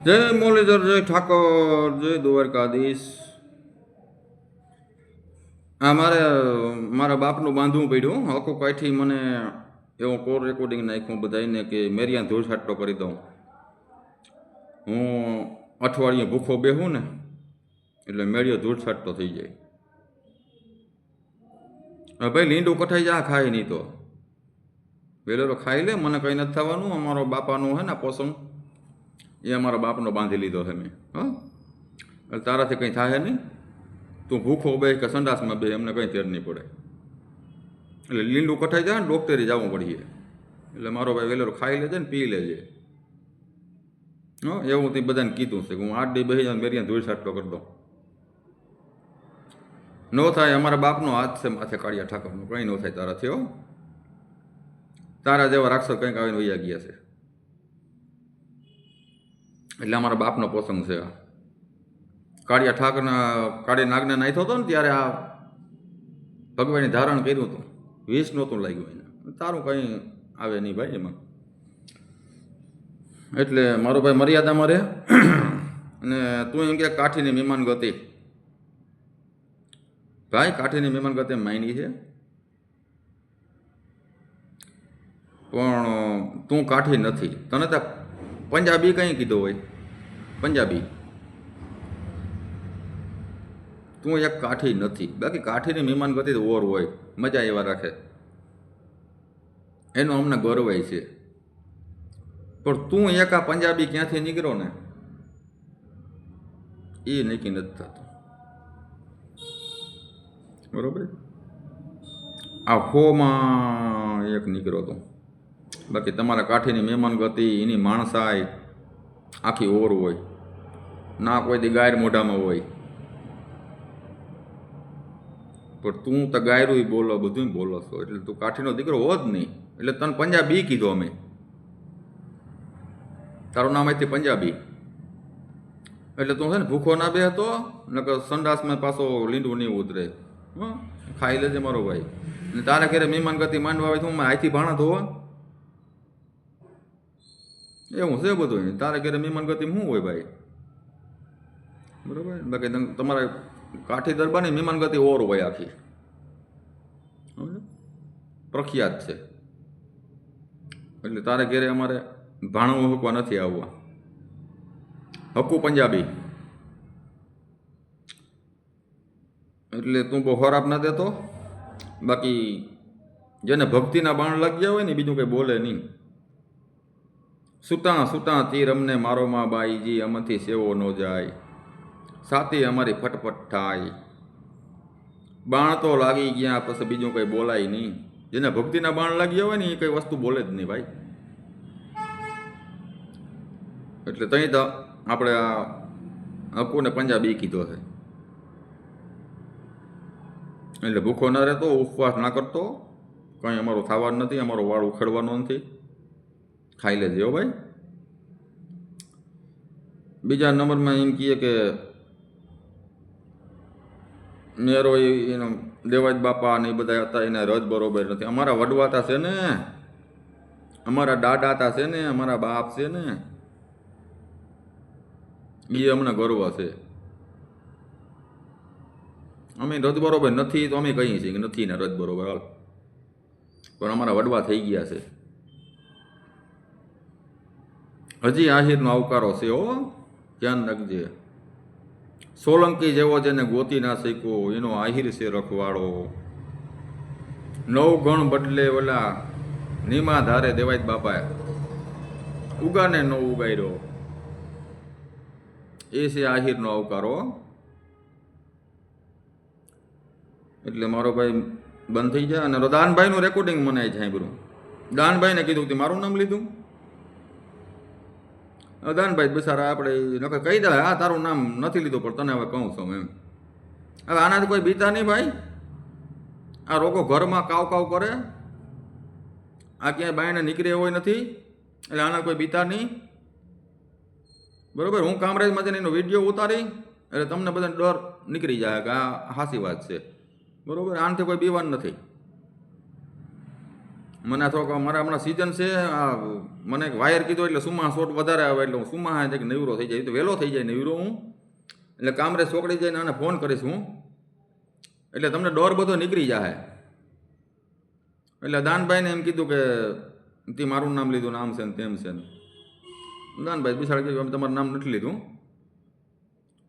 જય મુરલીધર, જય ઠાકોર, જય દ્વારકાધીશ. આ મારે, મારા બાપનું બાંધવું પડ્યું. આખું કાંઈથી મને એવું કોર રેકોર્ડિંગ નાખ્યું બધાને કે મેરિયા ધૂળ છાંટો કરી દઉં. હું અઠવાડિયે ભૂખો બેહું ને, એટલે મેળિયો ધૂળ છાંટતો થઈ જાય. ભાઈ લીંડું કઠાઈ જા, ખાય નહીં તો. વેલેરો ખાઈ લે, મને કંઈ નથી થવાનું, અમારો બાપાનું હે ને પોસમ એ અમારા બાપનો બાંધી લીધો છે મેં, હા? તારાથી કંઈ થાય નહીં. તું ભૂખો બે કે સંડાસમાં બે એમને કંઈ તેર નહીં પડે. એટલે લીંડું કઠાઈ જાય ને, ડોક્ટરે જવું પડીએ એટલે મારો ભાઈ વહેલો ખાઈ લેજે ને પી લેજે. હા, એવું તે બધાને કીધું છે કે હું આઠ ડી બહી જાઉં મેરી ધૂળ સાટલો કરી દઉં. ન થાય, અમારા બાપનો હાથ છે માથે કાળિયા ઠાકરનો, કંઈ ન થાય તારાથી, હો. તારા જેવા રાક્ષસ કંઈક આવીને વૈયા ગયા છે. એટલે અમારા બાપનો પ્રસંગ છે આ. કાળિયા ઠાકરના કાળી નાગને નાખ્યો હતો ને ત્યારે આ ભગવાનની ધારણ કર્યું હતું. વિષ નહોતું લાગ્યું એને. તારું કંઈ આવે નહીં ભાઈ એમાં. એટલે મારો ભાઈ મર્યાદામાં રહે. અને તું એમ કે કાઠીની મહેમાન ગતિ. ભાઈ, કાઠીની મહેમાન ગતિ માયની છે. પણ તું કાઠી નથી. તને તો પંજાબી કંઈ કીધું હોય? પંજાબી. તું એક કાઠી નથી. બાકી કાઠીની મહેમાન ગતિ ઓર હોય. મજા એવા રાખે. એનો અમને ગૌરવાય છે. પણ તું એક આ પંજાબી ક્યાંથી નીકળો ને? એ નક્કી નથી થતું. બરોબર? આ હોમાં એક નીકળ્યો તો. બાકી તમારા કાઠીની મહેમાન ગતિ, એની માણસાઈ આખી ઓર હોય. ના કોઈ દી ગાયર મોઢામાં હોય. પણ તું તો ગાયરું બોલો બધું બોલો છો. એટલે તું કાઠીનો દીકરો હો જ નહીં. એટલે તને પંજાબી કીધો અમે. તારું નામ અહીંથી પંજાબી. એટલે તું છે ને, ભૂખો ના બે હતો નકર સંડાસમાં પાછો લીંડું નહીં ઉતરે. ખાઈ લેજે મારો ભાઈ. અને તારા ઘરે મહેમાન ગતિ માંડવા આવે તો હું આથી ભાણા ધોવા. એવું છે બધું તારે ઘરે મહેમાન ગતિમ શું હોય ભાઈ? બરાબર? બાકી તમ- તમારે કાઠી દરબારની મહેમાન ગતિ ઓર હોય આખી? પ્રખ્યાત છે. એટલે તારે ઘરે અમારે ભાણું હકવા નથી આવવા. હકુ પંજાબી. એટલે તું બહુ ખરાબ ના દેતો? બાકી જેને ભક્તિના બાણ લાગ્યા હોય ને, બીજું કંઈ બોલે નહીં. સૂતા સૂતા તીર અમને મારો માં બાઈજી અમથી સેવો ન જાય. સાથી અમારી ફટફટ થાય. બાણ તો લાગી ગયા, પછી બીજું કંઈ બોલાય નહીં. જેને ભક્તિના બાણ લાગ્યા હોય ને, એ કંઈ વસ્તુ બોલે જ નહીં ભાઈ. એટલે તહીં તો આપણે આ હકુને પંજાબી કીધો છે. એટલે ભૂખો ન રહેતો, ઉપવાસ ના કરતો. કંઈ અમારું થવાનું નથી, અમારો વાળ ઉખેડવાનો નથી. ખાઈ લેજે, હો ભાઈ. બીજા નંબરમાં એમ કહીએ કે નેરો એનો દેવાજ બાપા ને એ બધા હતા, એને રજ બરોબર નથી. અમારા વડવાતા છે ને. અમારા દાદાતા છે ને, અમારા બાપ છે ને. એ અમને ગર્વ છે. અમે રજ બરોબર નથી તો અમે કહીએ છીએ કે નથી ને રજ બરોબર, હાલ. પણ અમારા વડવા થઈ ગયા છે. હજી આહિરનો આવકારો છે, હો. ધ્યાન રાખજે. સોલંકી જેવો જેને ગોતી ના શીખવો, એનો આહિર છે રખવાડો. નવ ગણ બદલે ઓલા નીમા ધારે દેવાય બાપાએ. ઉગાને નો ઉગાડ્યો એ છે આહિરનો આવકારો. એટલે મારો ભાઈ બંધ થઈ જાય અને દાનભાઈનું રેકોર્ડિંગ મને સાંભળ્યું. દાનભાઈને કીધું કે મારું નામ લીધું? દાનભાઈ બિસારા આપણે નકર કહી દે હા, તારું નામ નથી લીધું, પણ તને હવે કહું છું એમ. હવે આનાથી કોઈ બીતા નહીં ભાઈ. આ રોગો ઘરમાં કાવ કાવ કરે. આ ક્યાંય બાયને નીકળે હોય નથી, એટલે આના કોઈ બીતા નહીં. બરોબર? હું કામરેજમાં જઈને એનો વીડિયો ઉતારી, એટલે તમને બધાને ડર નીકળી જાય કે આ હાસી વાત છે. બરોબર? આનાથી કોઈ બીવાન નથી. મને થોડોક મારા હમણાં સિઝન છે, આ મને એક વાયર કીધો એટલે સુમા શોટ વધારે આવે એટલે હું સુમા છે કે નવરો થઈ જાય. તો વહેલો થઈ જાય, નવરો હું. એટલે કામરે ચોકડી જઈને આને ફોન કરીશ હું. એટલે તમને ડોર બધો નીકળી જાય એટલે દાનભાઈને એમ કીધું કે, તે મારું નામ લીધું, નામ છે ને તેમ છે ને. દાનભાઈ બિસાડ કીધું તમારું નામ નથી લીધું.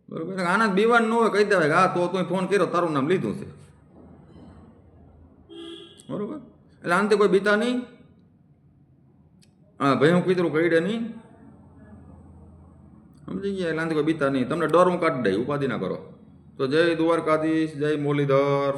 બરોબર આનંદ બીવાન ન હોય, કહી દેવાય હા, તો તું ફોન કર્યો, તારું નામ લીધું છે. બરોબર? એટલે અંતે કોઈ બીતા નહીં. હા ભાઈ હું કીધું કહીડે નહીં. સમજી ગયા, એટલે અંતે કોઈ બીતા નહીં. તમને ડર હું કાઢી દઈ ઉપાધિ ના કરો. તો જય દ્વારકાધીશ, જય મુરલીધર.